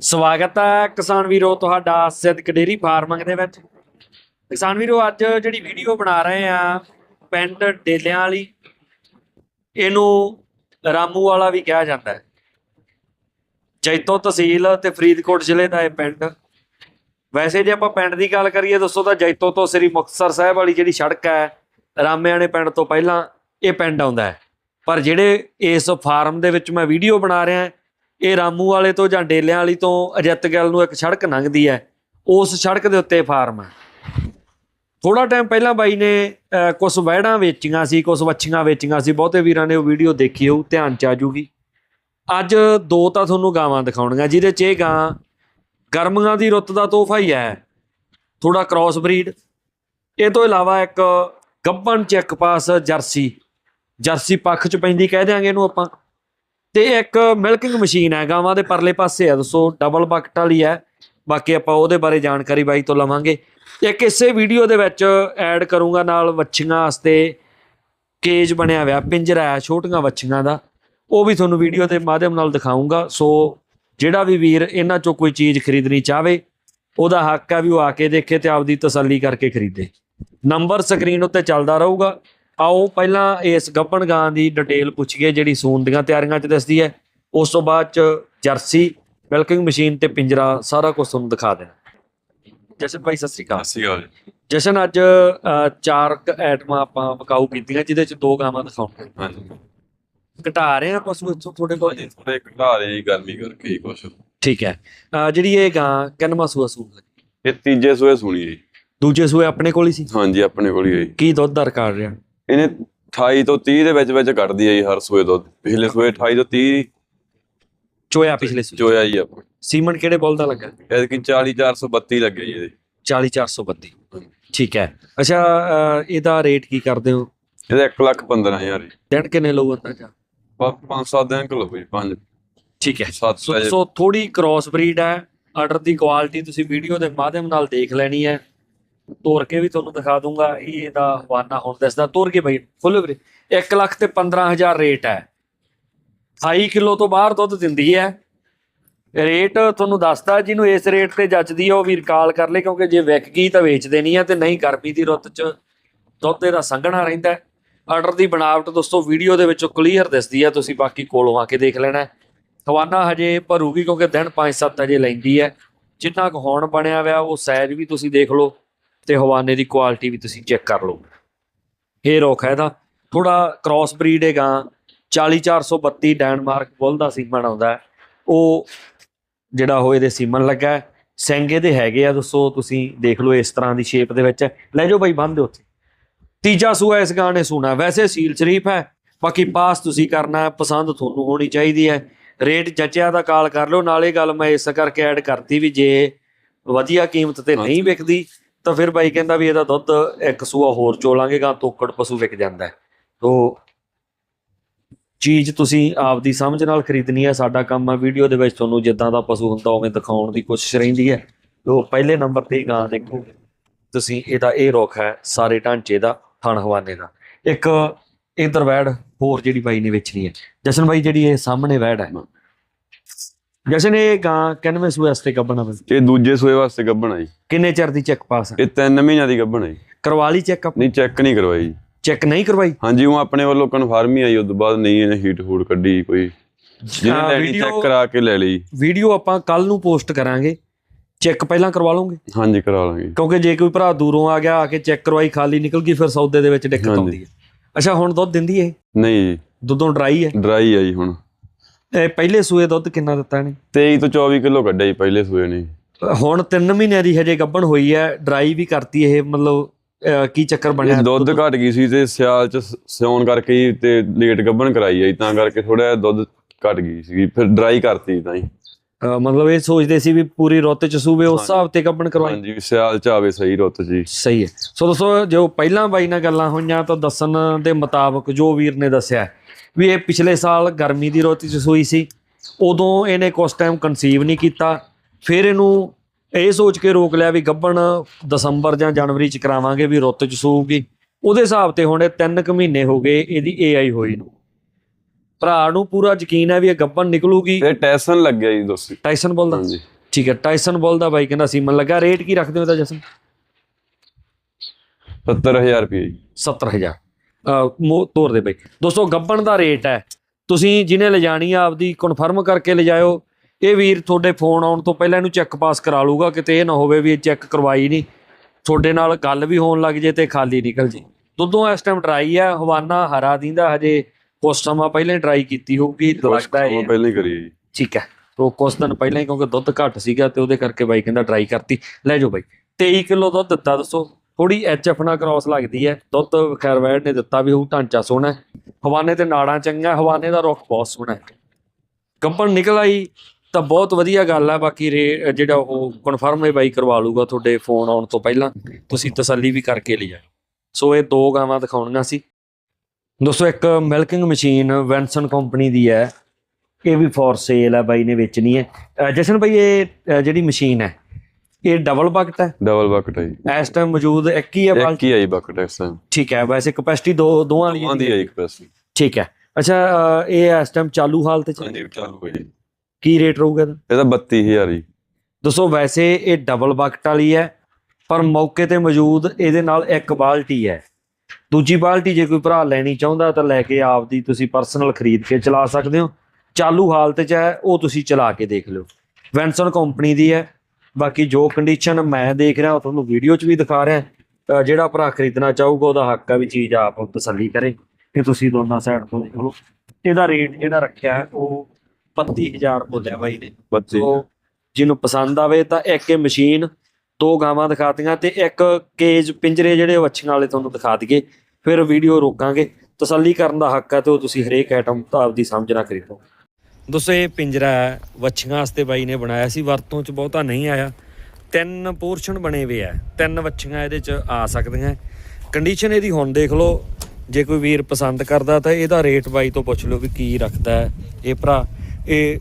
ਸਵਾਗਤ ਹੈ ਕਿਸਾਨ ਵੀਰੋ, ਤੁਹਾਡਾ ਸਿੱਧਕ ਡੇਰੀ ਫਾਰਮਿੰਗ ਦੇ ਵਿੱਚ। ਕਿਸਾਨ ਵੀਰੋ, ਅੱਜ ਜਿਹੜੀ ਵੀਡੀਓ ਬਣਾ ਰਹੇ ਆ, ਪਿੰਡ ਡੇਲਿਆਂ ਵਾਲੀ, ਇਹਨੂੰ ਰਾਮੂ ਵਾਲਾ ਵੀ ਕਿਹਾ ਜਾਂਦਾ ਹੈ। ਜੈਤੋ ਤਹਿਸੀਲ ਤੇ ਫਰੀਦਕੋਟ ਜ਼ਿਲ੍ਹੇ ਦਾ ਇਹ ਪਿੰਡ। ਵੈਸੇ ਜੇ ਆਪਾਂ ਪਿੰਡ ਦੀ ਗੱਲ ਕਰੀਏ ਦੋਸਤੋ ਤਾਂ ਜੈਤੋ ਤੋਂ ਸ੍ਰੀ ਮੁਕਤਸਰ ਸਾਹਿਬ ਵਾਲੀ ਜਿਹੜੀ ਸੜਕ ਹੈ ਰਾਮਿਆਣੇ ਪਿੰਡ ਤੋਂ ਪਹਿਲਾਂ ਇਹ ਪਿੰਡ ਆਉਂਦਾ ਹੈ। ਪਰ ਜਿਹੜੇ ਇਸ ਫਾਰਮ ਦੇ ਵਿੱਚ ਮੈਂ ਵੀਡੀਓ ਬਣਾ ਰਿਹਾ ਇਹ ਰਾਮੂ ਵਾਲੇ ਤੋਂ ਜਾਂ ਡੇਲਿਆਂ ਵਾਲੀ ਤੋਂ ਅਜਿੱਤ ਗੱਲ ਨੂੰ ਇੱਕ ਸੜਕ ਲੰਘਦੀ ਹੈ, ਉਸ ਸੜਕ ਦੇ ਉੱਤੇ ਫਾਰਮ ਹੈ। ਥੋੜਾ ਟਾਈਮ ਪਹਿਲਾਂ ਬਾਈ ਨੇ ਕੁਝ ਵਹਿੜਾਂ ਵੇਚੀਆਂ ਸੀ ਕੁਝ ਵੱਛੀਆਂ ਵੇਚੀਆਂ ਸੀ, ਬਹੁਤੇ ਵੀਰਾਂ ਨੇ ਉਹ ਵੀਡੀਓ ਦੇਖੀ ਹੋਊ ਧਿਆਨ ਚ ਆ ਜੂਗੀ। ਅੱਜ ਦੋ ਤਾਂ ਤੁਹਾਨੂੰ ਗਾਵਾਂ ਦਿਖਾਉਣੀਆਂ, ਜਿਹਦੇ ਚ ਇਹ ਗਾਂ ਗਰਮੀਆਂ ਦੀ ਰੁੱਤ ਦਾ ਤੋਹਫਾ ਹੀ ਹੈ। ਥੋੜਾ ਕ੍ਰਾਸ ਬਰੀਡ ਇਹ ਤੋਂ ਇਲਾਵਾ ਇੱਕ ਗੱਬਨ ਚੈੱਕ ਪਾਸ ਜਰਸੀ ਜਰਸੀ ਪੱਖ ਚ ਪੈਂਦੀ, ਕਹਿ ਦਿਆਂਗੇ ਇਹਨੂੰ ਆਪਾਂ। ਤੇ ਇੱਕ ਮਿਲਕਿੰਗ ਮਸ਼ੀਨ ਹੈ, ਗਾਵਾਂ ਦੇ ਪਰਲੇ ਪਾਸੇ ਆ ਦੱਸੋ ਡਬਲ ਬਕਟ ਵਾਲੀ ਹੈ। ਬਾਕੀ ਆਪਾਂ ਉਹਦੇ ਬਾਰੇ ਜਾਣਕਾਰੀ ਬਾਈ ਤੋਂ ਲਵਾਂਗੇ। ਇੱਕ ਇਸੇ ਵੀਡੀਓ ਦੇ ਵਿੱਚ ਐਡ ਕਰੂੰਗਾ ਨਾਲ ਵੱਛੀਆਂ ਵਾਸਤੇ ਕੇਜ ਬਣਿਆ ਹੋਇਆ ਪਿੰਜਰਾ ਹੈ ਛੋਟੀਆਂ ਵੱਛੀਆਂ ਦਾ। ਉਹ ਵੀ ਤੁਹਾਨੂੰ ਵੀਡੀਓ ਦੇ ਮਾਧਿਅਮ ਨਾਲ ਦਿਖਾਉਂਗਾ ਸੋ ਜਿਹੜਾ ਵੀ ਵੀਰ ਇਹਨਾਂ ਚੋਂ ਕੋਈ ਚੀਜ਼ ਖਰੀਦਣੀ ਚਾਹਵੇ, ਉਹਦਾ ਹੱਕ ਹੈ ਵੀ ਉਹ ਆ ਕੇ ਦੇਖੇ ਤੇ ਆਪਦੀ ਤਸੱਲੀ ਕਰਕੇ ਖਰੀਦੇ। ਨੰਬਰ ਸਕਰੀਨ ਉੱਤੇ ਚੱਲਦਾ ਰਹੂਗਾ। ਆਓ ਪਹਿਲਾਂ ਇਸ ਗੱਪਣ ਗਾਂ ਦੀ ਡਿਟੇਲ ਪੁੱਛੀਏ ਜਿਹੜੀ ਸੂਨ ਦੀਆਂ ਤਿਆਰੀਆਂ 'ਚ ਦੱਸਦੀ ਹੈ। ਉਸ ਤੋਂ ਬਾਅਦ 'ਚ ਜਰਸੀ ਮਿਲਕਿੰਗ ਮਸ਼ੀਨ ਤੇ ਪਿੰਜਰਾ ਸਾਰਾ ਕੁਝ ਤੁਹਾਨੂੰ ਦਿਖਾ ਦੇਣਾ। ਜਸ਼ਨ ਭਾਈ ਸਤਿ ਸ੍ਰੀ ਅਕਾਲ। ਸਤਿ ਸ਼੍ਰੀ ਅਕਾਲ ਜਸ਼ਨ ਅੱਜ ਚਾਰ ਐਟਮਾਂ ਆਪਾਂ ਪਕਾਊ ਕੀਤੀਆਂ ਜਿਹਦੇ 'ਚ ਦੋ ਗਾਵਾਂ ਦਿਖਾਉਣੀਆਂ। ਹਾਂਜੀ। ਘਟਾ ਰਹੇ ਆ ਪਸ਼ੂ ਇੱਥੋਂ ਥੋੜੇ ਬਹੁਤ ਥੋੜੇ ਘਟਾ ਰਹੇ ਗਰਮੀ ਕਰਕੇ ਕੁਛ। ਠੀਕ ਹੈ। ਜਿਹੜੀ ਇਹ ਗਾਂ ਕਿੰਨਵਾਂ ਸੂਆ ਸੂਣ ਲੱਗੀ? ਇਹ ਤੀਜੇ ਸੂਏ ਸੁਣੀ ਜੀ। ਦੂਜੇ ਸੂਏ ਆਪਣੇ ਕੋਲ ਹੀ ਸੀ? ਹਾਂਜੀ ਆਪਣੇ ਕੋਲ ਹੀ ਹੈ ਜੀ। ਕੀ ਦੁੱਧ ਦਰ ਕਰ ਰਿਹਾ? ਇਹਨੇ 28 ਤੋਂ 30 ਦੇ ਵਿੱਚ ਵਿੱਚ ਕੱਢਦੀ ਹੈ ਜੀ ਹਰ ਸੂਏ ਦੁੱਧ। ਪਿਛਲੇ ਸੂਏ 28 ਤੋਂ 30 ਚੋਇਆ ਪਿਛਲੇ ਸੂਏ। ਚੋਇਆ ਜੀ ਆਪਾਂ ਸੀਮਨ ਕਿਹੜੇ ਬੋਲ ਦਾ ਲੱਗਾ? ਐਤਕੀ 40 432 ਲੱਗੇ ਜੀ ਇਹਦੇ। 40432 ਠੀਕ ਹੈ। ਅੱਛਾ ਇਹਦਾ ਰੇਟ ਕੀ ਕਰਦੇ ਹੋ? ਇਹਦਾ 1 ਲੱਖ 15000 ਜੀ। ਦਿਨ ਕਿੰਨੇ ਲਊ ਅੰਦਾਜ਼ਾ 5-7 ਦਿਨ ਕਿਲੋ ਜੀ 5 ਠੀਕ ਹੈ। 7 ਸੋ ਸੋ ਥੋੜੀ ਕ੍ਰਾਸ ਬਰੀਡ ਹੈ। ਆਰਡਰ ਦੀ ਕੁਆਲਿਟੀ ਤੁਸੀਂ ਵੀਡੀਓ ਦੇ ਮਾਧਿਅਮ ਨਾਲ ਦੇਖ ਲੈਣੀ ਹੈ। ਤੋਰ ਕੇ ਵੀ ਤੁਹਾਨੂੰ ਦਿਖਾ ਦੂੰਗਾ, ਇਹ ਇਹਦਾ ਹਵਾਨਾ ਹੁਣ ਦੱਸਦਾ, ਤੋਰ ਕੇ ਬਈ ਫੁੱਲ ਵੀਰੇ। 1 ਲੱਖ ਤੇ 15000 ਰੇਟ ਹੈ। 28 ਕਿਲੋ ਤੋਂ ਬਾਹਰ ਦੁੱਧ ਦਿੰਦੀ ਹੈ। ਰੇਟ ਤੁਹਾਨੂੰ ਦੱਸਦਾ, ਜਿਹਨੂੰ ਇਸ ਰੇਟ ਤੇ ਜੱਜਦੀ ਹੈ ਉਹ ਵੀ ਰਿਕਾਲ ਕਰ ਲੇ, ਕਿਉਂਕਿ ਜੇ ਵਿਕ ਗਈ ਤਾਂ ਵੇਚ ਦੇਣੀ ਹੈ ਤੇ ਨਹੀਂ ਗਰਮੀ ਦੀ ਰੁੱਤ 'ਚ ਦੁੱਧ ਇਹਦਾ ਸੰਘਣਾ ਰਹਿੰਦਾ ਹੈ। ਆਰਡਰ ਦੀ ਬਣਾਵਟ ਦੋਸਤੋ, ਵੀਡੀਓ ਦੇ ਵਿੱਚੋਂ ਕਲੀਅਰ ਦਿਸਦੀ ਹੈ ਤੁਸੀਂ ਬਾਕੀ ਕੋਲੋਂ ਆ ਕੇ ਦੇਖ ਲੈਣਾ ਹੈ। ਹਵਾਨਾ ਹਜੇ ਭਰੂਗੀ, ਕਿਉਂਕਿ ਦਿਨ 5-7 ਅਜੇ ਲੈਂਦੀ ਹੈ। ਜਿੰਨਾ ਕੁ ਹੋਣ ਬਣਿਆ ਹੋਇਆ, ਉਹ ਸਾਈਜ਼ ਵੀ ਤੁਸੀਂ ਦੇਖ ਲਓ। ਤੇ ਹਵਾਨੇ ਦੀ ਕੁਆਲਿਟੀ ਵੀ ਤੁਸੀਂ ਚੈੱਕ ਕਰ ਲਓ। ਇਹ ਰੋਖ ਹੈ ਇਹਦਾ। ਥੋੜਾ ਕ੍ਰਾਸ ਬਰੀਡ ਹੈਗਾ। 40432 ਡੈਨਮਾਰਕ ਬੁੱਲ ਦਾ ਸੀਮਨ ਆਉਂਦਾ। ਉਹ ਜਿਹੜਾ ਉਹ ਇਹਦੇ ਸੀਮਨ ਲੱਗਾ। ਸਿੰਘ ਇਹਦੇ ਹੈਗੇ ਆ ਦੋਸਤੋ ਤੁਸੀਂ ਦੇਖ ਲਓ ਇਸ ਤਰ੍ਹਾਂ ਦੀ ਸ਼ੇਪ ਦੇ ਵਿੱਚ। ਲੈ ਜਾਓ ਬਾਈ ਬੰਦ ਦਿਓ ਉੱਥੇ। ਤੀਜਾ ਸੂਆ ਇਸ ਗਾਣੇ ਸੁਣਾ ਵੈਸੇ ਸੀਲ ਸ਼ਰੀਫ ਹੈ। ਬਾਕੀ ਪਾਸ ਤੁਸੀਂ ਕਰਨਾ ਪਸੰਦ ਤੁਹਾਨੂੰ ਹੋਣੀ ਚਾਹੀਦੀ ਹੈ। ਰੇਟ ਜੱਚਿਆ ਦਾ ਕਾਲ ਕਰ ਲਓ। ਨਾਲੇ ਗੱਲ ਮੈਂ ਇਸ ਕਰਕੇ ਐਡ ਕਰਤੀ ਵੀ ਜੇ ਵਧੀਆ ਕੀਮਤ ਤੇ ਨਹੀਂ ਵਿਕਦੀ ਤਾਂ ਫਿਰ ਬਾਈ ਕਹਿੰਦਾ ਵੀ ਇਹਦਾ ਦੁੱਧ ਇੱਕ ਸੂਆ ਹੋਰ ਚੋਲਾਂਗੇ ਗਾਂ ਤੋਕੜ ਪਸ਼ੂ ਵਿਕ ਜਾਂਦਾ ਹੈ। ਤੋ ਚੀਜ਼ ਤੁਸੀਂ ਆਪਦੀ ਸਮਝ ਨਾਲ ਖਰੀਦਣੀ ਹੈ। ਸਾਡਾ ਕੰਮ ਹੈ ਵੀਡੀਓ ਦੇ ਵਿੱਚ ਤੁਹਾਨੂੰ ਜਿੱਦਾਂ ਦਾ ਪਸ਼ੂ ਹੁੰਦਾ ਉਵੇਂ ਦਿਖਾਉਣ ਦੀ ਕੋਸ਼ਿਸ਼ ਰਹਿੰਦੀ ਹੈ। ਤੋ ਪਹਿਲੇ ਨੰਬਰ ਤੇ ਗਾਂ ਦੇਖੋ। ਤੁਸੀਂ ਇਹਦਾ ਇਹ ਰੁੱਖ ਹੈ, ਸਾਰੇ ਢਾਂਚੇ ਦਾ, ਥਣ ਹਵਾਨੇ ਦਾ। ਇੱਕ ਇਧਰ ਵੈੜ, ਹੋਰ ਜਿਹੜੀ ਬਾਈ ਨੇ ਵੇਚਣੀ ਹੈ। ਜਸ਼ਨ ਬਾਈ, ਜਿਹੜੀ ਇਹ ਸਾਹਮਣੇ ਵੈੜ ਹੈ। ਜਸ਼ਨ ਇਹ ਗਾਂ ਕਿੰਨਵੇਂ ਸੂਏ ਵਾਸਤੇ ਗੱਬਣਾ ਬਈ? ਇਹ ਦੂਜੇ ਸੂਏ ਵਾਸਤੇ ਗੱਭਣਾ ਜੀ। ਕਿੰਨੇ ਚਿਰ ਦੀ ਚੈੱਕ ਪਾਸ ਹੈ ਇਹ 3 ਮਹੀਨਿਆਂ ਦੀ ਗੱਭਣਾ ਜੀ। ਕਰਵਾ ਲਈ ਚੈੱਕਅਪ ਨਹੀਂ ਚੈੱਕ ਨਹੀਂ ਕਰਵਾਈ। ਜੀ ਚੈੱਕ ਨਹੀਂ ਕਰਵਾਈ? ਹਾਂਜੀ ਉਹ ਆਪਣੇ ਵੱਲੋਂ ਕਨਫਰਮ ਹੀ ਆਈ ਉਸ ਤੋਂ ਬਾਅਦ ਨਹੀਂ ਇਹਨੇ ਹੀਟ ਹੂਟ ਕੱਢੀ ਕੋਈ। ਜਿਹਨੇ ਹਾਂ, ਲੈਣੀ video- ਚੈੱਕ ਕਰਾ ਕੇ ਲੈ ਲਈ। ਵੀਡੀਓ ਆਪਾਂ ਕੱਲ ਨੂੰ ਪੋਸਟ ਕਰਾਂਗੇ। ਚੈੱਕ ਪਹਿਲਾਂ ਕਰਵਾ ਲਓਗੇ? ਹਾਂਜੀ ਕਰਾ ਲਾਂਗੇ। ਕਿਉਂਕਿ ਜੇ ਕੋਈ ਭਰਾ ਦੂਰੋਂ ਆ ਗਿਆ ਆ ਕੇ ਚੈੱਕ ਕਰਵਾਈ ਖਾਲੀ ਨਿਕਲ ਗਈ ਫਿਰ ਸੌਦੇ ਦੇ ਵਿੱਚ ਦਿੱਕਤ ਹਾਂਜੀ। ਆਉਂਦੀ ਹੈ। ਅੱਛਾ ਹੁਣ ਦੁੱਧ ਦਿੰਦੀ ਇਹ? ਨਹੀਂ। ਦੁੱਧੋਂ ਡਰਾਈ ਹੈ? ਡਰਾਈ ਆ ਜੀ ਹੁਣ। ਇਹ ਪਹਿਲੇ ਸੂਏ ਦੁੱਧ ਕਿੰਨਾ ਦਿੱਤਾ ਨੇ 23 ਤੋਂ 24 ਕਿਲੋ ਕੱਢਿਆ ਜੀ ਪਹਿਲੇ ਸੂਏ ਨੇ। ਹੁਣ 3 ਮਹੀਨਿਆਂ ਦੀ ਹਜੇ ਗੱਭਣ ਹੋਈ ਹੈ ਡਰਾਈ ਵੀ ਕਰਤੀ ਇਹ ਮਤਲਬ ਕੀ ਚੱਕਰ ਬਣਿਆ? ਦੁੱਧ ਘਟ ਗਈ ਸੀ ਤੇ ਸਿਆਲ ਚ ਸਿਉਣ ਕਰਕੇ ਹੀ ਤੇ ਲੇਟ ਗੱਭਣ ਕਰਾਈ ਆ ਤਾਂ ਕਰਕੇ ਥੋੜਾ ਦੁੱਧ ਘਟ ਗਈ ਸੀ ਫਿਰ ਡਰਾਈ ਕਰਤੀ ਤਾਂ ਅਹ, ਮਤਲਬ ਇਹ ਸੋਚਦੇ ਸੀ ਵੀ ਪੂਰੀ ਰੁੱਤ ਚ ਸੂਵੇ ਉਸ ਹਿਸਾਬ ਤੇ ਗੱਭਣ ਕਰਵਾਈ ਹਾਂਜੀ ਸਿਆਲ ਚ ਆਵੇ ਸਹੀ ਰੁੱਤ ਜੀ। ਸਹੀ ਹੈ। ਸੋ ਦੋਸਤੋ ਜੋ ਪਹਿਲਾਂ ਬਾਈ ਨਾਲ ਗੱਲਾਂ ਹੋਈਆਂ ਤਾਂ ਦੱਸਣ ਦੇ ਮੁਤਾਬਕ ਜੋ ਵੀਰ ਨੇ ਦੱਸਿਆ ਵੀ ਇਹ ਪਿਛਲੇ ਸਾਲ ਗਰਮੀ ਦੀ ਰੁੱਤ ਚ ਸੂਈ ਸੀ। ਉਦੋਂ ਇਹਨੇ ਕੁਝ ਟਾਈਮ ਕਨਸੀਵ ਨਹੀਂ ਕੀਤਾ। ਫਿਰ ਇਹਨੂੰ ਇਹ ਸੋਚ ਕੇ ਰੋਕ ਲਿਆ ਵੀ ਗੱਭਣ ਦਸੰਬਰ ਜਾਂ ਜਨਵਰੀ ਚ ਕਰਾਵਾਂਗੇ ਵੀ ਰੁੱਤ ਚ ਸੂਗੀ ਉਹਦੇ ਹਿਸਾਬ ਤੇ ਹੁਣ ਇਹ 3 ਕੁ ਮਹੀਨੇ ਹੋ ਗਏ ਇਹਦੀ ਏਆਈ ਹੋਈ ਨੂੰ। ਭਰਾ ਨੂੰ ਪੂਰਾ ਯਕੀਨ ਹੈ ਵੀ ਇਹ ਗੱਬਨ ਨਿਕਲੂਗੀ। ਤੇ ਟੈਸਨ ਲੱਗਿਆ ਜੀ ਦੋਸੀ ਟਾਈਸਨ ਬੋਲ ਦਾ? ਹਾਂਜੀ। ਠੀਕ ਹੈ ਟਾਈਸਨ ਬੋਲ ਦਾ ਬਾਈ ਕਹਿੰਦਾ ਸੀਮਨ ਲੱਗਾ ਰੇਟ ਕੀ ਰੱਖਦੇ ਹੋ ਇਹਦਾ ਜਸਨ? 70000 ਰੁਪਏ ਜੀ। 70000 ਅਹ ਮੋ ਤੋਰ ਦੇ ਬਈ। ਦੋਸਤੋ ਗੱਬਣ ਦਾ ਰੇਟ ਹੈ। ਤੁਸੀਂ ਜਿਹਨੇ ਲਿਜਾਣੀ ਆ ਆਪਦੀ ਕਨਫਰਮ ਕਰਕੇ ਲਿਜਾਇਓ। ਇਹ ਵੀਰ ਤੁਹਾਡੇ ਫੋਨ ਆਉਣ ਤੋਂ ਪਹਿਲਾਂ ਇਹਨੂੰ ਚੈੱਕ ਪਾਸ ਕਰਾ ਲੂਗਾ ਕਿਤੇ ਇਹ ਨਾ ਹੋਵੇ ਵੀ ਇਹ ਚੈੱਕ ਕਰਵਾਈ ਨਹੀਂ। ਤੁਹਾਡੇ ਨਾਲ ਗੱਲ ਵੀ ਹੋਣ ਲੱਗ ਜੇ ਤੇ ਖਾਲੀ ਨਿਕਲ ਜੇ। ਦੁੱਧੋਂ ਇਸ ਟਾਈਮ ਡਰਾਈ ਆ ਹਵਾਨਾ ਹਰਾ ਦਿੰਦਾ ਹਜੇ। ਕੁਛ ਸਮਾਂ ਪਹਿਲਾਂ ਹੀ ਡਰਾਈ ਕੀਤੀ ਹੋਊਗੀ ਲੱਗਦਾ ਹੈ ਪਹਿਲਾਂ ਹੀ ਕਰੀ ਜੀ ਠੀਕ ਹੈ। ਤੋਂ ਕੁਛ ਦਿਨ ਪਹਿਲਾਂ ਹੀ ਕਿਉਂਕਿ ਦੁੱਧ ਘੱਟ ਸੀਗਾ ਤੇ ਉਹਦੇ ਕਰਕੇ ਬਾਈ ਕਹਿੰਦਾ ਟਰਾਈ ਕਰਤੀ। ਲੈ ਜਾਓ ਬਾਈ। 23 ਕਿਲੋ ਦੁੱਧ ਦਿੱਤਾ ਦੱਸੋ। ਥੋੜੀ ਐਚਐਫ ਨਾਲ ਕ੍ਰਾਸ ਲੱਗਦੀ ਹੈ। ਦੁੱਧ ਖੈਰ ਵੈਡ ਨੇ ਦਿੱਤਾ ਵੀ ਉਹ ਢਾਂਚਾ ਸੋਹਣਾ। ਹਵਾਨੇ ਤੇ ਨਾੜਾਂ ਚੰਗਾ ਹਵਾਨੇ ਦਾ ਰੁੱਖ ਬਹੁਤ ਸੋਹਣਾ ਹੈ। ਕੰਪਨ ਨਿਕਲ ਆਈ ਤਾਂ ਬਹੁਤ ਵਧੀਆ ਗੱਲ ਹੈ। ਬਾਕੀ ਰੇ ਜਿਹੜਾ ਉਹ ਕਨਫਰਮ ਹੈ ਬਾਈ ਕਰਵਾ ਲੂਗਾ ਤੁਹਾਡੇ ਫੋਨ ਆਉਣ ਤੋਂ ਪਹਿਲਾਂ। ਤੁਸੀਂ ਤਸੱਲੀ ਵੀ ਕਰਕੇ ਲਿਆ ਸੋ ਇਹ ਦੋ ਗਾਵਾਂ ਦਿਖਾਉਣੀਆਂ ਸੀ। ਦੋਸਤੋ ਇੱਕ ਮਿਲਕਿੰਗ ਮਸ਼ੀਨ ਵੈਂਸਨ ਕੰਪਨੀ ਦੀ ਹੈ। ਇਹ ਵੀ ਫॉर ਸੇਲ ਹੈ ਬਾਈ ਨੇ ਵੇਚਣੀ ਹੈ। ਜਸ਼ਨ ਬਾਈ ਇਹ ਜਿਹੜੀ ਮਸ਼ੀਨ ਹੈ ਇਹ ਡਬਲ ਬਕਟ ਹੈ? ਡਬਲ ਬਕਟ ਹੈ ਇਸ ਟਾਈਮ ਮੌਜੂਦ ਇੱਕ ਹੀ ਹੈ ਇੱਕ ਬਾਲਟੀ ਹੀ ਆਈ ਬਕਟ ਇਸ ਟਾਈਮ ਠੀਕ ਹੈ ਵੈਸੇ ਕਪੈਸਿਟੀ ਦੋ ਦੋਵਾਂ ਵਾਲੀ ਆਂਦੀ ਹੈ ਇੱਕ ਪੈਸੇ ਠੀਕ ਹੈ। ਅੱਛਾ ਇਹ ਇਸ ਟਾਈਮ ਚਾਲੂ ਹਾਲਤ ਚ ਹੈ। ਹਾਂਜੀ ਚਾਲੂ ਹੋਈ ਜੀ। ਕੀ ਰੇਟ ਰਹੂਗਾ ਇਹਦਾ? ਇਹਦਾ 32000 ਜੀ। ਦੋਸਤੋ ਵੈਸੇ ਇਹ ਡਬਲ ਬਕਟ ਵਾਲੀ ਹੈ ਪਰ ਮੌਕੇ ਤੇ ਮੌਜੂਦ ਇਹਦੇ ਨਾਲ ਇੱਕ ਬਾਲਟੀ ਹੈ। ਦੂਜੀ ਬਾਲਟੀ ਜੇ ਕੋਈ ਭਰਾ ਲੈਣੀ ਚਾਹੁੰਦਾ ਤਾਂ ਲੈ ਕੇ ਆਪਦੀ ਤੁਸੀਂ ਪਰਸਨਲ ਖਰੀਦ ਕੇ ਚਲਾ ਸਕਦੇ ਹੋ। ਚਾਲੂ ਹਾਲਤ 'ਚ ਹੈ ਉਹ ਤੁਸੀਂ ਚਲਾ ਕੇ ਦੇਖ ਲਿਓ। ਵੈਂਸਨ ਕੰਪਨੀ ਦੀ ਹੈ। ਬਾਕੀ ਜੋ ਕੰਡੀਸ਼ਨ ਮੈਂ ਦੇਖ ਰਿਹਾ ਉਹ ਤੁਹਾਨੂੰ ਵੀਡੀਓ 'ਚ ਵੀ ਦਿਖਾ ਰਿਹਾ। ਜਿਹੜਾ ਭਰਾ ਖਰੀਦਣਾ ਚਾਹੂਗਾ ਉਹਦਾ ਹੱਕ ਹੈ ਵੀ ਚੀਜ਼ ਆਪ ਤਸੱਲੀ ਕਰੇ ਕਿ ਤੁਸੀਂ ਦੋਨਾਂ ਸਾਈਡ ਤੋਂ ਦੇਖ ਲਓ। ਇਹਦਾ ਰੇਟ ਜਿਹੜਾ ਰੱਖਿਆ ਹੈ ਉਹ 35000 ਬੋਲਿਆ ਬਾਈ ਨੇ। 32 ਸੋ ਜਿਹਨੂੰ ਪਸੰਦ ਆਵੇ ਤਾਂ ਇੱਕ ਇਹ ਮਸ਼ੀਨ ਦੋ ਗਾਵਾਂ ਦਿਖਾਤੀਆਂ ਤੇ ਇੱਕ ਕੇਜ ਪਿੰਜਰੇ ਜਿਹੜੇ ਵੱਛੀਆਂ ਵਾਲੇ ਤੁਹਾਨੂੰ ਦਿਖਾ ਦਈਏ। ਫਿਰ ਵੀਡੀਓ ਰੋਕਾਂਗੇ। ਤਸੱਲੀ ਕਰਨ ਦਾ ਹੱਕ ਹੈ ਤੇ ਉਹ ਤੁਸੀਂ ਹਰੇਕ ਆਈਟਮ ਤਾਂ ਆਪਦੀ ਸਮਝ ਨਾਲ ਖਰੀਦੋ। ਦੋਸਤੋ ਇਹ ਪਿੰਜਰਾ ਹੈ, ਵੱਛੀਆਂ ਵਾਸਤੇ ਬਾਈ ਨੇ ਬਣਾਇਆ ਸੀ। ਵਰਤੋਂ ਚ ਬਹੁਤਾ ਨਹੀਂ ਆਇਆ। ਤਿੰਨ ਪੋਰਸ਼ਨ ਬਣੇ ਹੋਏ ਆ। ਤਿੰਨ ਵੱਛੀਆਂ ਇਹਦੇ ਚ ਆ ਸਕਦੀਆਂ। ਕੰਡੀਸ਼ਨ ਇਹਦੀ ਹੁਣ ਦੇਖ ਲਓ। ਜੇ ਕੋਈ ਵੀਰ ਪਸੰਦ ਕਰਦਾ ਤਾਂ ਇਹਦਾ ਰੇਟ ਬਾਈ ਤੋਂ ਪੁੱਛ ਲਓ ਵੀ ਕੀ ਰੱਖਦਾ ਇਹ ਭਰਾ ਇਹ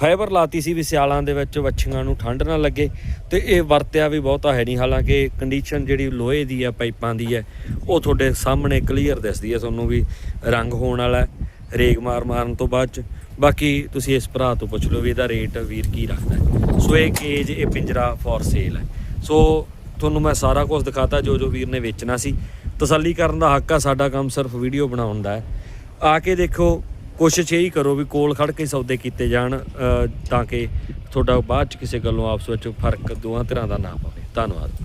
ਫਾਈਬਰ ਲਾਤੀ ਸੀ ਵੀ ਸਿਆਲਾਂ ਦੇ ਵਿੱਚ ਵੱਛੀਆਂ ਨੂੰ ਠੰਡ ਨਾ ਲੱਗੇ ਤੇ ਇਹ ਵਰਤਿਆ ਵੀ ਬਹੁਤਾ ਹੈ ਨਹੀਂ। ਹਾਲਾਂਕਿ ਕੰਡੀਸ਼ਨ ਜਿਹੜੀ ਲੋਹੇ ਦੀ ਹੈ ਪਾਈਪਾਂ ਦੀ ਹੈ ਉਹ ਤੁਹਾਡੇ ਸਾਹਮਣੇ ਕਲੀਅਰ ਦਿਸਦੀ ਹੈ। ਤੁਹਾਨੂੰ ਵੀ ਰੰਗ ਹੋਣ ਵਾਲਾ ਹੈ, ਰੇਗ ਮਾਰ ਮਾਰਨ ਤੋਂ ਬਾਅਦ ਚ। ਬਾਕੀ ਤੁਸੀਂ ਇਸ ਭਰਾ ਤੋਂ ਪੁੱਛ ਲਓ ਵੀ ਇਹਦਾ ਰੇਟ ਵੀਰ ਕੀ ਰੱਖਦਾ ਸੋ ਇਹ ਕੇਜ ਇਹ ਪਿੰਜਰਾ ਫॉर ਸੇਲ ਹੈ। ਸੋ ਤੁਹਾਨੂੰ ਮੈਂ ਸਾਰਾ ਕੁਝ ਦਿਖਾਤਾ ਜੋ ਜੋ ਵੀਰ ਨੇ ਵੇਚਣਾ ਸੀ। ਤਸੱਲੀ ਕਰਨ ਦਾ ਹੱਕ ਆ ਸਾਡਾ ਕੰਮ ਸਿਰਫ ਵੀਡੀਓ ਬਣਾਉਣ ਦਾ ਹੈ। ਆ ਕੇ ਦੇਖੋ ਕੋਸ਼ਿਸ਼ ਇਹੀ ਕਰੋ ਵੀ ਕੋਲ ਖੜ ਕੇ ਸੌਦੇ ਕੀਤੇ ਜਾਣ ਤਾਂ ਕਿ ਤੁਹਾਡਾ ਬਾਅਦ ਚ ਕਿਸੇ ਗੱਲੋਂ ਆਪਸ ਵਿੱਚ ਫ਼ਰਕ ਦੋਹਾਂ ਤਰ੍ਹਾਂ ਦਾ ਨਾ ਪਵੇ। ਧੰਨਵਾਦ।